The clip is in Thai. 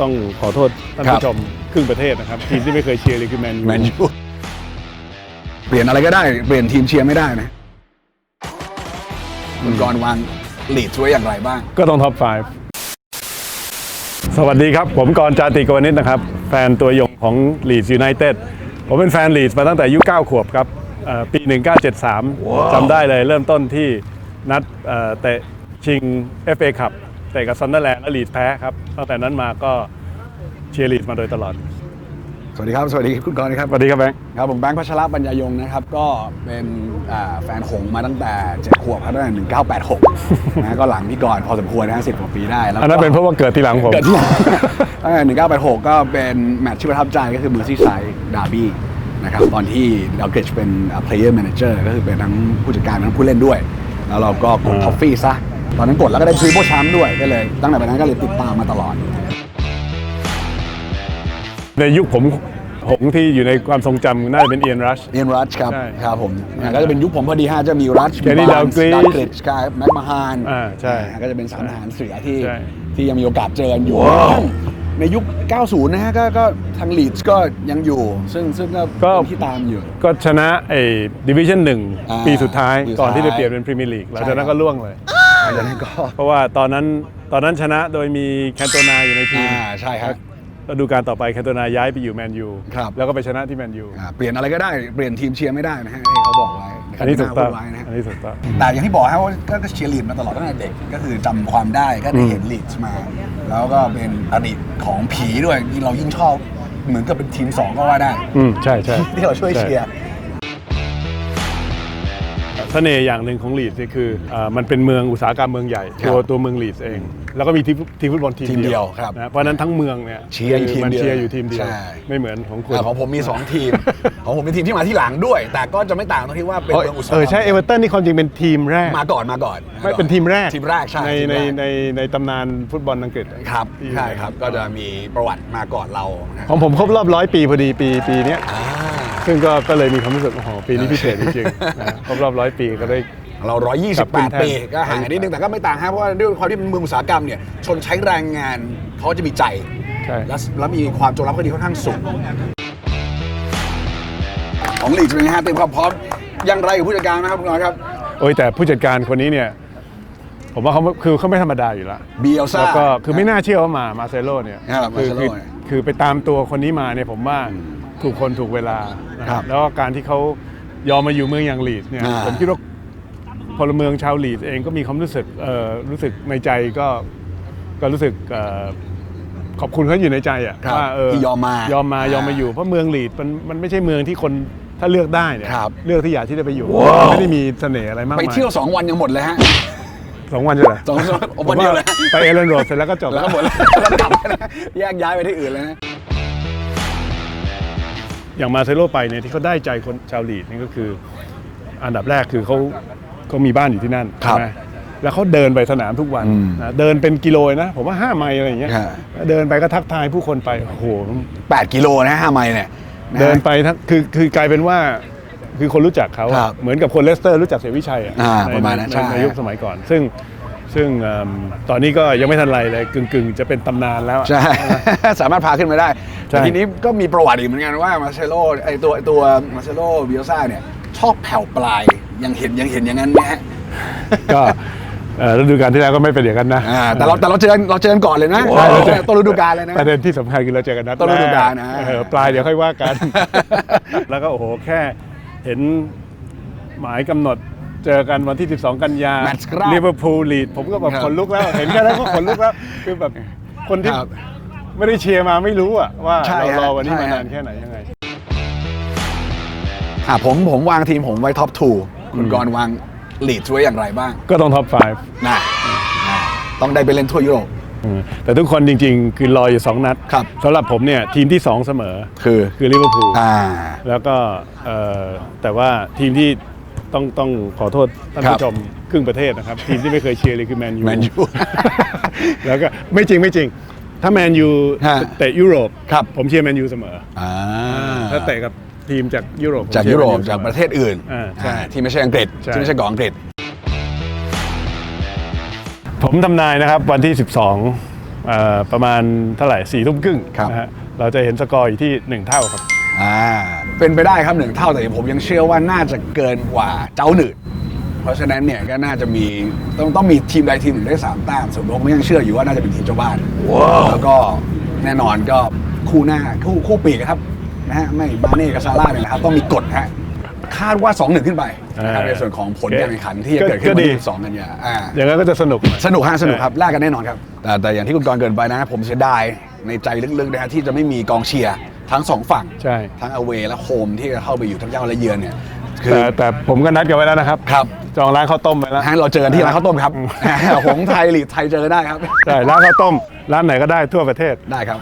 ต้องขอโทษท่านครับผู้ชมครึ่งประเทศนะครับ ทีมที่ไม่เคยเชียร์เลยคือแมนยูแมนยูเปลี่ยนอะไรก็ได้ เปลี่ยนทีมเชียร์ไม่ได้นะคุณกรณ์วางลีดไว้อย่างไรบ้าง ก็ต้องท็อป 5 สวัสดีครับ ผมกรณ์จาติกวนิชนะครับ แฟนตัวยงของลีด s ยูไนเต็ดผมเป็นแฟนลีดมาตั้งแต่อายุ9ขวบครับเอ่อปี 1973จำได้เลยเริ่มต้นที่นัดเอ่อเตะชิง FA คัพ เตะกับซันเดอร์แลนด์และลีดแพ้ครับตั้งแต่นั้นมาก็เชียร์ลีดมาโดยตลอด สวัสดีครับ สวัสดีคุณกรณ์ครับ สวัสดีครับแบงค์ ครับผมแบงค์พัชรปัญญายงนะครับ ก็เป็นอ่าแฟนหงส์มาตั้งแต่7ขวบครับตั้งแต่1986 นะก็หลังพี่กรณ์พอสมควรนะสิบกว่าปีได้แล้วก็ อันนั้นเป็นเพราะว่าเกิดทีหลังผม เกิดที่ตั้งแต่1986 ก็เป็นแมตช์ที่ประทับใจก็คือ Merseyside Derby นะครับตอนที่ดาวเกรชเป็น player manager ก็คือเป็นทั้งผู้จัดการทั้งผู้เล่นด้วย แล้วเราก็กดอ่าท็อฟฟี่ซะ ตอนนั้นกดแล้วก็ได้ทริปเปิลแชมป์ด้วยก็เลยตั้งแต่วันนั้นก็เลยติดตามมาตลอด ในยุคผมหงที่อยู่ในความทรงจำน่าจะเป็นเอียนรัชเนียนรัชครับ ใช่ครับผมอ่าก็จะเป็นยุคผมพอดีฮะจะมีรัช Kenny Dalglish ดาวเกรชครับแม็กมาฮานอ่าใช่ก็จะเป็นสามทหารเสือที่ใช่ ที่ยังมีโอกาสเจอกันอยู่ ในยุค 90 นะฮะก็ก็ทางลีดส์ก็ยังอยู่ ซึ่งซึ่งก็ก็เป็นที่ตามอยู่ ก็ชนะไอ้ดิวิชั่นหนึ่งอ่าปีสุดท้ายปีสุดท้ายก่อนที่จะเปลี่ยนเป็นพรีเมียร์ลีกหลังจากนั้นก็ล่วงเลย หลังจากนั้นก็เพราะว่าตอนนั้นตอนนั้นชนะโดยมีแคนโตนาอยู่ในทีมอ่าใช่ครับฤดูกาลต่อไปแคนโตนาย้ายไปอยู่แมนยูครับแล้วก็ไปชนะที่แมนยูอ่าเปลี่ยนอะไรก็ได้เปลี่ยนทีมเชียร์ไม่ได้นะฮะที่เขาบอกไว้อันนี้ถูกต้องพูดไว้นะฮะอันนี้ถูกต้องแต่อย่างที่บอกฮะว่าก็ก็เชียร์ลีดมาตลอดตั้งแต่เด็กก็คือจำความได้ก็ได้เห็นลีดส์มา แล้วก็เป็นอดีตของผีด้วยยิ่งเรายิ่งชอบเหมือนกับเป็นทีมสองก็ว่าได้อืมใช่ใช่ที่เราช่วยเชียร์ เสน่ห์อย่างหนึ่งของลีดนี่คืออ่ามันเป็นเมืองอุตสาหกรรมเมืองใหญ่ครับตัวตัวเมืองลีดเอง แล้วก็มีทีมทีมฟุตบอลทีทีมเดียวครับนะเพราะฉะนั้นทั้งเมืองเนี่ยเชียร์อยู่ทีมมันเดียวเชียร์อยู่ทีมเดียวใช่ ไม่เหมือนของคุณ อ่าของผมมี 2 ทีม ของผมเป็นทีมที่มาที่หลังด้วย แต่ก็จะไม่ต่างตรงที่ว่าเป็นเออเมืองอุตสาหกรเอรอมใช่เอเวอร์ตันนี่ความจริงเป็นทีมแรก มาก่อนมาก่อนไม่เป็นทีมแรกทีมแรกใช่ในทีมในแรก ในในตำนานฟุตบอลอังกฤษครับที่ใช่ครับก็จะมีประวัติมาก่อนเรานะของผมครบรอบร้อยปีพอดีปีปีเนี้ยอ่า ซึ่งก็ก็เลยมีความรู้สึกโอ้โหปีนี้พิเศษจริงๆนะครบรอบร้อยปีก็ได้ เรากลับขึ้นแท่น128 ปี ก็ห่างกันนิดนึง แต่ก็ไม่ต่างฮะเพราะว่าด้วยความที่เป็นเมืองอุตสาหกรรมเนี่ย ชนใช้แรงงานเขาจะมีใจ ใช่ และแล้วมีความจงรักภักดีค่อนข้างสูง ของลีดเป็นไงฮะเตรียมความพร้อมอยังไรกับผู้จัดการนะครับคุณน้อยครับโอ้ยแต่ผู้จัดการคนนี้เนี่ย ผมว่าเขาคือเขาไม่ธรรมดาอยู่แล้ว เบียลซ่า แล้วก็คือไม่น่าเชื่อว่ามา มาเซโลเนี่ยครับคือ Marcelo คือเนี่ย คือไปตามตัวคนนี้มาเนี่ยผมว่า ถูกคนถูกเวลานะครับแล้วก็การที่เขายอมมาอยู่เมืองอย่างลีดเนี่ยอ่า ผมคิดว่าพลเมืองชาวลีดเองก็มีความรู้สึกเอ่อรู้สึกในใจก็ก็รู้สึกเอ่อขอบคุณเขาอยู่ในใจอะครับว่าเออที่ยอมมายอมมายอมมาอยู่เพราะเมืองลีดมันมันไม่ใช่เมืองที่คนถ้าเลือกได้เนี่ยครับ เลือกที่อยากที่จะไปอยู่ว้าวไม่ได้มีเสน่ห์อะไรมากไปมายเที่ยว 2 วันยังหมดเลยฮะสองวันใช่ไหมสองสองวันเดียวเลยไปเอเลนโรดเสร็จแล้วก็จบ แล้วก็หมดแล้วแล้วกลับแล้วนะแยกย้ายไปที่อื่นเลยนะ อย่างมาเซโลไปเนี่ยที่เขาได้ใจคนชาวลีดนี่ก็คือ อันดับแรกคือเขาเขามีบ้านอยู่ที่นั่นครับใช่ไหมแล้วเขาเดินไปสนามทุกวันอืมนะเดินเป็นกิโลนะ ผมว่า5ไมล์อะไรอย่างเงี้ยฮะเดินไปก็ทักทายผู้คนไปโอ้โห8กิโลนะห้าไมล์เนี่ยะฮะเดินไปทั้งคือคือกลายเป็นว่าคือคนรู้จักเขาอะครับเหมือนกับคนเลสเตอร์รู้จักเสียวิชัยอะอ่าในประมาณนั้นในใช่ในยุคสมัยก่อน ซึ่งซึ่งเอิ่มตอนนี้ก็ยังไม่ทันไรเลยกึ่งกึ่งๆจะเป็นตำนานแล้วอะใช่สามารถพาขึ้นมาได้ ใช่แต่ทีนี้ก็มีประวัติอีกเหมือนกันว่ามาเซโลไอตัวไอ้ตัวมาเซโลเบียซ่าเนี่ย ชอบแผ่วปลายยังเห็นยังเห็นอย่างนั้นไหมฮะก็เอ่อฤดูกาลที่แล้วก็ไม่เป็นอย่างนั้นนะอ่าแต่เราแต่เราเจอเราเจอกันก่อนเลยนะใช่เราเจอต้นฤดูกาลเลยนะ ประเด็นที่สำคัญคือเราเจอกันนัดต้นฤดูกาลนะ แรเออปลายเดี๋ยวค่อยว่ากัน แล้วก็โอ้โหแค่เห็นหมายกำหนดเจอกันวันที่ 12 กันยาแมตช์กล้าลิเวอร์พูลลีดผมก็แบบครับขนลุกแล้ว เห็นแค่นั้นก็ขนลุกแล้ว คือแบบคนที่ครับ ไม่ได้เชียร์มาไม่รู้อะว่าใช่เราฮะรอวันนี้ใช่มาฮะ นานแค่ไหนยังไง อะผมผมวางทีมผมไว้ท็อปทูคุณกรณ์วางลีดไว้อย่างไรบ้างก็ต้องท็อป นะอ่าต้องได้ไปเล่นทั่วยุโรป 5 แต่ทุกคนจริง ๆ คือรออยู่ 2 นัดครับ สำหรับผมเนี่ยทีมที่ 2 เสมอคือ คือลิเวอร์พูลอ่า แล้วก็เอ่อแต่ว่าทีมที่ต้องต้องขอโทษท่านครับ ผู้ชมครึ่งประเทศนะครับ ทีมที่ไม่เคยเชียร์เลยคือแมนยู แมนยู แล้วก็ไม่จริงไม่จริง ถ้าแมนยูฮะเตะยุโรปครับ ผมเชียร์แมนยูเสมออ่าถ้าเตะกับทีมจากยุโรปผมจากเชียุร์โรปแมน จากประเทศอื่นอ่าใช่อ่าที่ไม่ใช่อังกฤษใช่ ที่ไม่ใช่กองอังกฤษ ผมทำนายนะครับวันที่ 12เอ่อประมาณเท่าไหร่สี่ทุ่มครึ่งครับ นะฮะเราจะเห็นสกอร์อยู่ที่ 1 เท่าครับ อ่าเป็นไปได้ครับหนึ่งเท่าแต่ผมยังเชื่อว่าน่าจะเกินกว่าเจ้าหนืด เพราะฉะนั้นเนี่ยก็น่าจะมีต้องต้องมีทีมใดทีมหนึ่งได้สามแต้มส่วนผมยังเชื่ออยู่ว่าน่าจะเป็นทีมเจ้าบ้าน แล้วก็แน่นอนก็คู่หน้าคู่คู่ปีกครับนะฮะไม่มาเน่กับซาร่าเนี่ยนะครับต้องมีกฎฮะคาดว่า 2 1 ขึ้นไปนะครับอ่าในส่วนของผลโอเคการแข่งขันที่จะเกิดขึ้นก็วันดีที่2กันยาอ่าอย่างนั้นก็จะสนุกหน่อยสนุกฮะสนุกครับแลกกันแน่นอนครับ แต่แต่อย่างที่คุณกรณ์เกินไปนะ ผมเสียดายในใจลึกๆนะฮะที่จะไม่มีกองเชียร์ทั้งสองฝั่งใช่ทั้งอเวและโฮมที่จะเข้าไปอยู่ทั้งเจ้าและเยือนเนี่ย คือแต่แต่ผมก็นัดกันไว้แล้วนะครับ ครับ จองร้านข้าวต้มไว้แล้วฮะเราเจอกันที่ร้านข้าวต้มครับหงส์ไทยหลีดไทยเจอได้ครับ ใช่ร้านข้าวต้ม ร้านไหนก็ได้ทั่วประเทศ ได้ครับ